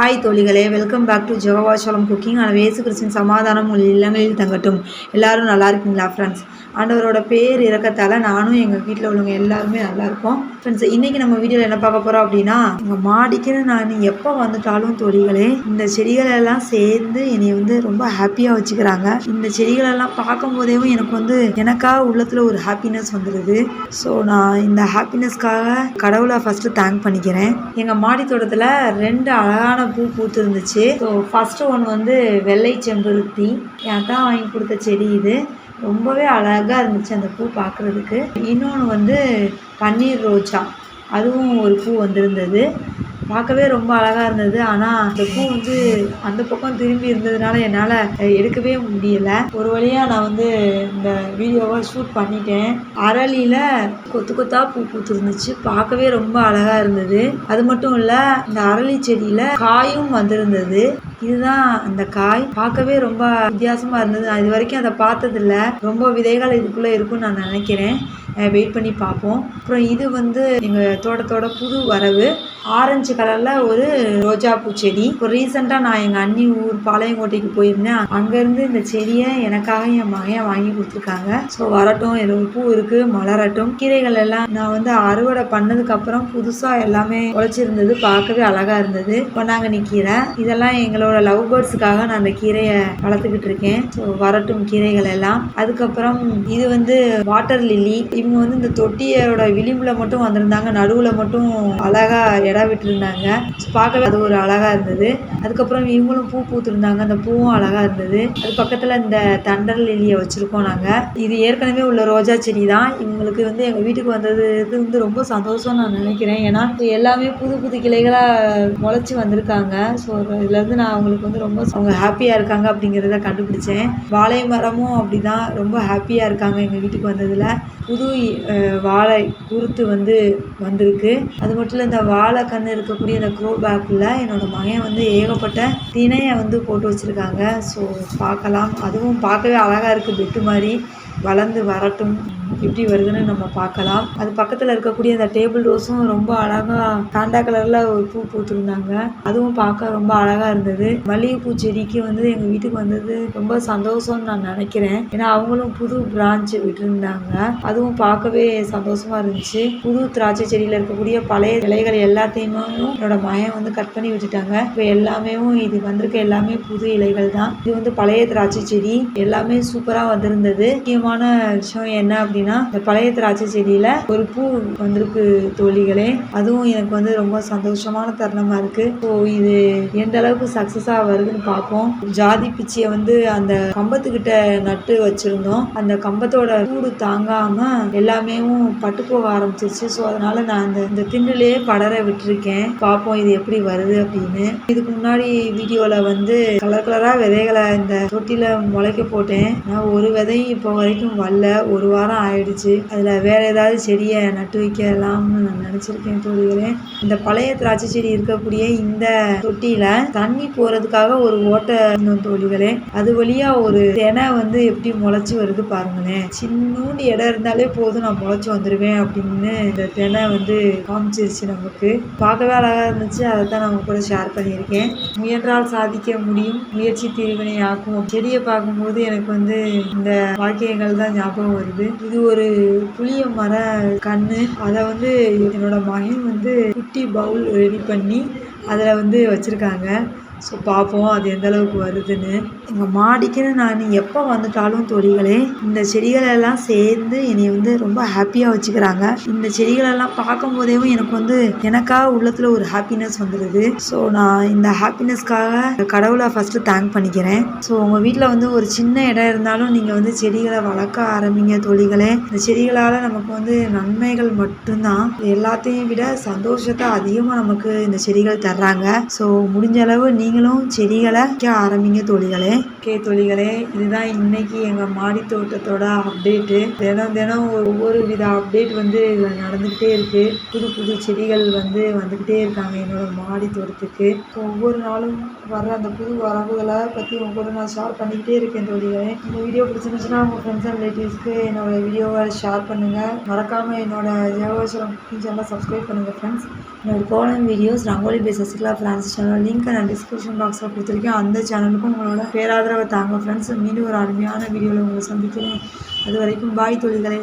Hi தோழிகளே welcome back to ஜெகவாசலம் cooking ஆனால் வேசு கிறிஸ்டின் சமாதானம் உங்கள் இல்லங்களில் தங்கட்டும். எல்லாரும் நல்லா இருக்கீங்களா ஃப்ரெண்ட்ஸ் ஆண்டவரோட பேர் இறக்கத்தால் நானும் எங்கள் வீட்டில் உள்ளவங்க எல்லாருமே நல்லா இருக்கோம். ஃப்ரெண்ட்ஸ் இன்றைக்கி நம்ம வீடியோவில் என்ன பார்க்க போகிறோம் அப்படின்னா எங்கள் மாடிக்குன்னு நான் எப்போ வந்துட்டாலும் தோழிகளே இந்த செடிகளெல்லாம் சேர்ந்து என்னை வந்து ரொம்ப ஹாப்பியாக வச்சுக்கிறாங்க. இந்த செடிகளெல்லாம் பார்க்கும் போதேவும் எனக்கு வந்து எனக்காக உள்ளத்தில் ஒரு ஹாப்பினஸ் வந்துடுது ஸோ நான் இந்த ஹாப்பினஸ்க்காக கடவுளை ஃபஸ்ட்டு தேங்க் பண்ணிக்கிறேன். எங்கள் மாடி தோட்டத்தில் ரெண்டு அழகான பூ பூத்துருந்துச்சு. ஸோ ஃபஸ்ட்டு ஒன்று வந்து வெள்ளை செம்பருத்தி. என் தான் வாங்கி கொடுத்த செடி இது. ரொம்பவே அழகாக இருந்துச்சு அந்த பூ பார்க்குறதுக்கு இன்னொன்று வந்து பன்னீர் ரோஜா. அதுவும் ஒரு பூ வந்திருந்தது. பார்க்கவே ரொம்ப அழகாக இருந்தது. ஆனால் அந்த பூ வந்து அந்த பக்கம் திரும்பி இருந்ததுனால என்னால் எடுக்கவே முடியலை. ஒரு வழியாக நான் வந்து இந்த வீடியோவை ஷூட் பண்ணிட்டேன். அரளியில் கொத்து கொத்தா பூ பூத்துருந்துச்சு. பார்க்கவே ரொம்ப அழகாக இருந்தது. அது மட்டும் இல்லை இந்த அரளி செடியில் காயும் வந்திருந்தது. இதுதான் அந்த காய். பார்க்கவே ரொம்ப வித்தியாசமாக இருந்தது. நான் இது வரைக்கும் அதை பார்த்ததில்ல. ரொம்ப விதைகள் இதுக்குள்ளே இருக்கும்னு நான் நினைக்கிறேன். வெயிட் பண்ணி பார்ப்போம். அப்புறம் இது வந்து எங்கள் தோட்டத்தோட புது வரவு. ஆரஞ்சு கலரில் ஒரு ரோஜா பூ செடி. இப்போ ரீசெண்டாக நான் எங்கள் அண்ணி ஊர் பாளையங்கோட்டைக்கு போயிருந்தேன். அங்கேருந்து இந்த செடியை எனக்காக என் மகன் வாங்கி கொடுத்துருக்காங்க. ஸோ வரட்டும். ஒரு பூ இருக்குது மலரட்டும். கீரைகள் எல்லாம் நான் வந்து அறுவடை பண்ணதுக்கப்புறம் புதுசாக எல்லாமே உழைச்சிருந்தது பார்க்கவே அழகாக இருந்தது. பொன்னாங்கண்ணி கீரை இதெல்லாம் எங்களோட லவ் பேர்ட்ஸுக்காக நான் அந்த கீரையை வளர்த்துக்கிட்டு இருக்கேன். ஸோ வரட்டும் கீரைகள் எல்லாம். அதுக்கப்புறம் இது வந்து வாட்டர் லில்லி இவங்க வந்து இந்த தொட்டியோட விளிம்பில் மட்டும் வந்திருந்தாங்க. நடுவில் மட்டும் அழகா இடம் விட்டுருந்தாங்க. ஸோ பார்க்கவே அது ஒரு அழகாக இருந்தது. அதுக்கப்புறம் இவங்களும் பூ பூத்துருந்தாங்க. அந்த பூவும் அழகாக இருந்தது. அது பக்கத்தில் இந்த தண்டர் லில்லியை வச்சுருக்கோம் நாங்கள் இது ஏற்கனவே உள்ள ரோஜா செடி தான். இவங்களுக்கு வந்து எங்கள் வீட்டுக்கு வந்தது இது வந்து ரொம்ப சந்தோஷம் நான் நினைக்கிறேன். ஏன்னா எல்லாமே புது புது கிளைகளாக முளைச்சி வந்திருக்காங்க. ஸோ இதுலேருந்து நான் அவங்களுக்கு வந்து ரொம்ப அவங்க ஹாப்பியாக இருக்காங்க அப்படிங்கிறத கண்டுபிடிச்சேன். வாழை மரமும் அப்படி தான் ரொம்ப ஹாப்பியாக இருக்காங்க எங்கள் வீட்டுக்கு வந்ததில். புது வாழை குருத்து வந்து வந்திருக்கு. அது மட்டும் இல்லை இந்த வாழை கன்று இருக்கக்கூடிய இந்த க்ரோ பேக்கில் என்னோட மகன் வந்து ஏகப்பட்ட திணையை வந்து போட்டு வச்சுருக்காங்க. ஸோ பார்க்கலாம். அதுவும் பார்க்கவே அழகாக இருக்குது பெட்டு மாதிரி. வளர்ந்து வரட்டும். எப்படி வருதுன்னு நம்ம பார்க்கலாம். அது பக்கத்தில் இருக்கக்கூடிய அந்த டேபிள் ரோஸும் ரொம்ப அழகாக காண்டா கலரில் ஒரு பூ பூத்துருந்தாங்க. அதுவும் பார்க்க ரொம்ப அழகாக இருந்தது. மல்லிகைப்பூ செடிக்கு வந்து எங்கள் வீட்டுக்கு வந்தது ரொம்ப சந்தோஷம்னு நான் நினைக்கிறேன். ஏன்னா அவங்களும் புது பிரான்ச் விட்டுருந்தாங்க. அதுவும் பார்க்கவே சந்தோஷமாக இருந்துச்சு. புது திராட்சை செடியில் இருக்கக்கூடிய பழைய இலைகள் எல்லாத்தையுமே என்னோட மயம் வந்து கட் பண்ணி விட்டுட்டாங்க. இப்போ எல்லாமே இது வந்திருக்க எல்லாமே புது இலைகள் தான். இது வந்து பழைய திராட்சை செடி. எல்லாமே சூப்பராக வந்திருந்தது. முக்கியமான விஷயம் என்ன அப்படின்னா இந்த பழைய திராட்சை செடியில் ஒரு பூ வந்திருக்கு தோழிகளே. அதுவும் எனக்கு வந்து ரொம்ப சந்தோஷமான தருணமாக இருக்குது ஸோ இது எந்த அளவுக்கு சக்ஸஸாக வருதுன்னு பார்ப்போம் ஜாதி பிச்சியை வந்து அந்த கம்பத்துக்கிட்ட நட்டு வச்சுருந்தோம். அந்த கம்பத்தோட கூடு தாங்காமல் எல்லாமே பட்டு போக ஆரம்பிச்சிருச்சு. ஸோ அதனால நான் அந்த இந்த திண்டுலேயே படர விட்டுருக்கேன். பார்ப்போம் இது எப்படி வருது அப்படின்னு. இதுக்கு முன்னாடி வீடியோவில் வந்து கலர் கலராக விதைகளை இந்த தொட்டியில் முளைக்க போட்டேன். ஆனால் ஒரு விதையும் இப்போ வரைக்கும் வரல. ஒரு வாரம் ஆயிடுச்சு. அதில் வேறு ஏதாவது செடியை நட்டு வைக்கலாம்னு நான் நினச்சிருக்கேன் தோழிகளே. இந்த பழைய திராட்சை செடி இருக்கக்கூடிய இந்த தொட்டியில் தண்ணி போகிறதுக்காக ஒரு ஓட்டை இருந்தோம் தோழிகளே. அது வழியாக ஒரு தினை வந்து எப்படி முளைச்சி வருது பாருங்களேன். சின்னூண்டு இடம் இருந்தாலே போதும் நான் முளைச்சி வந்துடுவேன் அப்படின்னு இந்த தினை வந்து காமிச்சிருச்சு நமக்கு. பார்க்கவே அழகாக இருந்துச்சு. அதை தான் நான் உங்க கூட ஷேர் பண்ணியிருக்கேன். முயன்றால் சாதிக்க முடியும். முயற்சி தீர்வினை ஆக்கும். செடியை பார்க்கும்போது எனக்கு வந்து இந்த வாக்கியங்கள் தான் ஞாபகம் வருது. இது ஒரு புளிய மர கன்று அதை வந்து என்னோட மகன் வந்து குட்டி பவுல் ரெடி பண்ணி அதில் வந்து வச்சுருக்காங்க. ஸோ பார்ப்போம் அது எந்த அளவுக்கு வருதுன்னு. எங்கள் மாடிக்குன்னு நான் எப்போ வந்துட்டாலும் தொழிகளே இந்த செடிகளெல்லாம் சேர்ந்து என்னை வந்து ரொம்ப ஹாப்பியாக வச்சுக்கிறாங்க. இந்த செடிகளெல்லாம் பார்க்கும் போதேவும் எனக்கு வந்து எனக்காக உள்ளத்தில் ஒரு ஹாப்பினஸ் வந்துடுது ஸோ நான் இந்த ஹாப்பினஸ்க்காக கடவுளை ஃபஸ்ட்டு தேங்க் பண்ணிக்கிறேன். ஸோ உங்கள் வீட்டில் வந்து ஒரு சின்ன இடம் இருந்தாலும் நீங்கள் வந்து செடிகளை வளர்க்க ஆரம்பிங்க தொழிகளே. இந்த செடிகளால் நமக்கு வந்து நன்மைகள் மட்டும்தான். எல்லாத்தையும் விட சந்தோஷத்தை அதிகமாக நமக்கு இந்த செடிகள் தர்றாங்க. ஸோ முடிஞ்ச அளவு நீ நீங்களும் செடிகளை வைக்க ஆரம்பிங்க தொழிகளே. ஓகே தோழிகளே இதுதான் இன்னைக்கு எங்கள் மாடி தோட்டத்தோட அப்டேட்டு தினம் தினம் ஒவ்வொரு வித அப்டேட் வந்து நடந்துக்கிட்டே இருக்குது புது புது செடிகள் வந்து வந்துக்கிட்டே இருக்காங்க என்னோட மாடி தோட்டத்துக்கு. ஒவ்வொரு நாளும் வர்ற அந்த புது வரவுகளை பற்றி உங்க கூட நான் ஷேர் பண்ணிக்கிட்டே இருக்கேன் தோழிகளே. இந்த வீடியோ பிடிச்சிருந்துச்சுன்னா உங்கள் ஃப்ரெண்ட்ஸ் அண்ட் ரிலேட்டிவ்ஸ்க்கு என்னோட வீடியோவை ஷேர் பண்ணுங்கள் மறக்காமல் என்னோட ஜெயவாசலம் சேனலை சப்ஸ்கிரைப் பண்ணுங்கள் ஃப்ரெண்ட்ஸ் என்னோட கோலம் வீடியோஸ் ரங்கோலி பேசஸ்க்குலாம் ஃப்ரான்ஸ் சேனல் லிங்க் நான் டிஸ்கிரிப்ஷன் பாக்ஸில் கொடுத்துருக்கேன். அந்த சேனலுக்கும் உங்களோட பேராதரவை தாங்க ஃப்ரெண்ட்ஸ் மீண்டும் ஒரு அருமையான வீடியோவில் உங்களை சந்திக்கிறேன். அது வரைக்கும் பாய் தொழில்களே